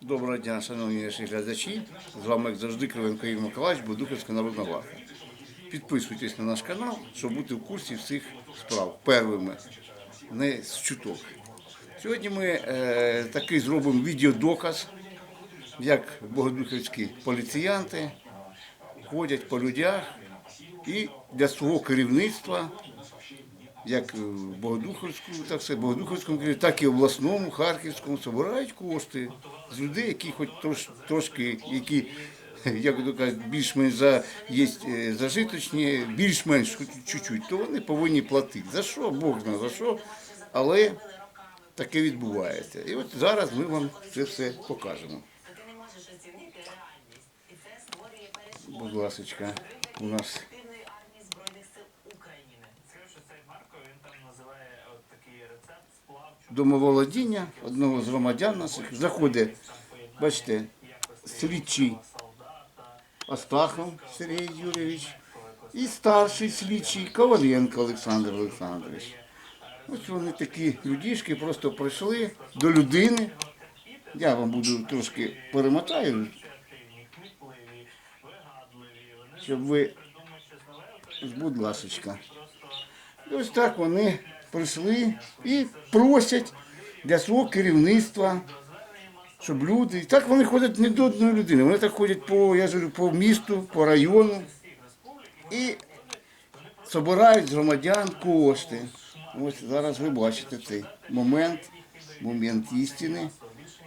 Доброго дня, шановні наші глядачі. З вами, як завжди, Кривенко Ігор Миколаївич, Будухівська народна варта. Підписуйтесь на наш канал, щоб бути в курсі всіх справ. Первими, не з чуток. Сьогодні ми е, такий зробимо відеодоказ, як богодухівські поліціянти ходять по людях і для свого керівництва як в Богодухівському, так все, Богодухівському, керівництві, так і обласному, Харківському, збирають кошти з людей, які хоч трош, трошки, які, як то кажуть, більш-менш за, є е, зажиточні, більш-менш хоч чуть-чуть, то вони повинні платити. За що? Бог знає за що, але таке відбувається. І от зараз ми вам це все покажемо. Будь ласка, у нас домоволодіння одного з громадян наших заходить, бачите, слідчий. Астахов Сергій Юрійович і старший слідчий Коваленко Олександр Олександрович. Ось вони такі людішки просто прийшли до людини. Я вам буду трошки перемотаю. Щоб ви, будь ласочка. І ось так вони прийшли і просять для свого керівництва, щоб люди. Так вони ходять не до одної людини. Вони так ходять по, я говорю, по місту, по району і збирають з громадян кошти. Ось зараз ви бачите цей момент, момент істини.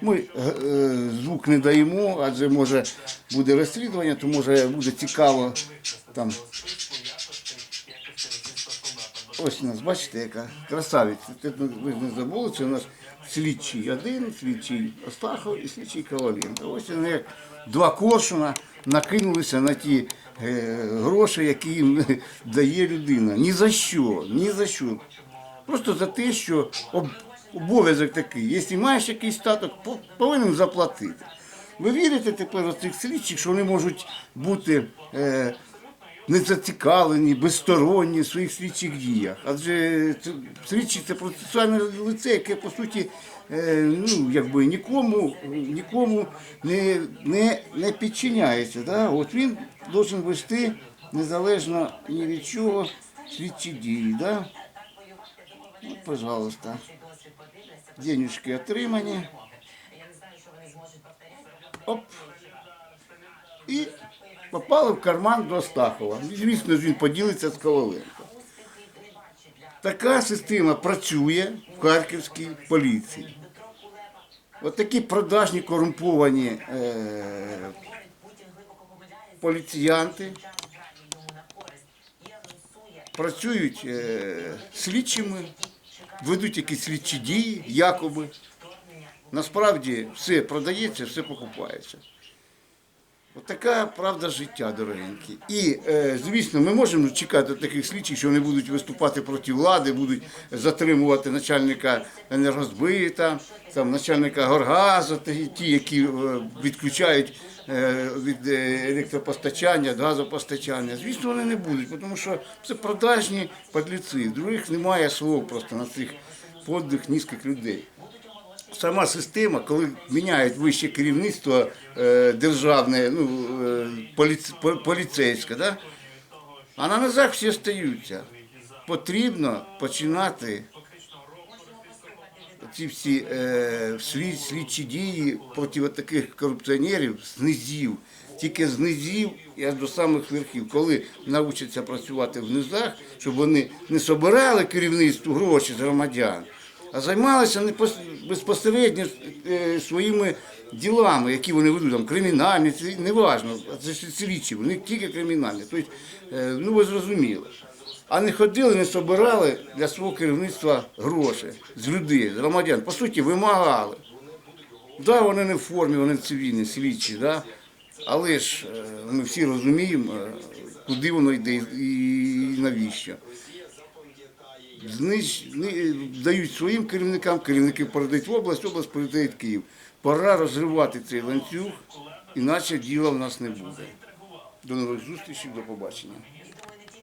Ми е, е, звук не даємо, адже може буде розслідування, то може буде цікаво там Ось у нас, бачите, яка красавиця. Ви не забули, це у нас слідчий один, слідчий Остахов і слідчий Коваленко. Ось вони як два коршуна накинулися на ті е, гроші, які їм дає людина. Ні за що, ні за що. Просто за те, що об- обов'язок такий. Якщо маєш якийсь статок, по- повинен заплатити. Ви вірите тепер у цих слідчих, що вони можуть бути е, не зацікавлені, безсторонні в своїх слідчих діях. Адже слідчий це процесуальне лице, яке по суті е, ну, якби нікому, нікому не, не, не підчиняється. Да? От він має вести незалежно ні від чого слідчі дії. Да? От, пожалуйста. Денежки отримані. Оп. І попали в карман до Астахова. Звісно, він поділиться з Коваленко. Така система працює в харківській поліції. От такі продажні корумповані е, поліціянти працюють е, слідчими, ведуть якісь слідчі дії, якоби. Насправді все продається, все покупається. От така правда життя, дорогенькі. І, е, звісно, ми можемо чекати таких слідчих, що вони будуть виступати проти влади, будуть затримувати начальника енергозбита, там, начальника горгазу, ті, які е, відключають е, від електропостачання, газопостачання. Звісно, вони не будуть, тому що це продажні подліці. Других немає слов просто на цих подвиг низьких людей сама система, коли міняють вище керівництво е, державне, ну, е, поліц, поліцейське, да? а на низах всі стаються. Потрібно починати ці всі е, слід, слідчі дії проти от таких корупціонерів з низів. Тільки з низів і до самих верхів, коли навчаться працювати в низах, щоб вони не собирали керівництву гроші з громадян, а займалися не пос- безпосередньо е, своїми ділами, які вони ведуть, там кримінальні, це неважно, а це слідчі, вони тільки кримінальні. Тобто, ну ви зрозуміли. А не ходили, не собирали для свого керівництва гроші з людей, з громадян. По суті, вимагали. Да, вони не в формі, вони цивільні, слідчі, да? але ж е, ми всі розуміємо, куди воно йде і навіщо. Зниж, ни- дають своїм керівникам, керівники передають в область, область передає в Київ. Пора розривати цей ланцюг, іначе діла в нас не буде. До нових зустрічей, до побачення.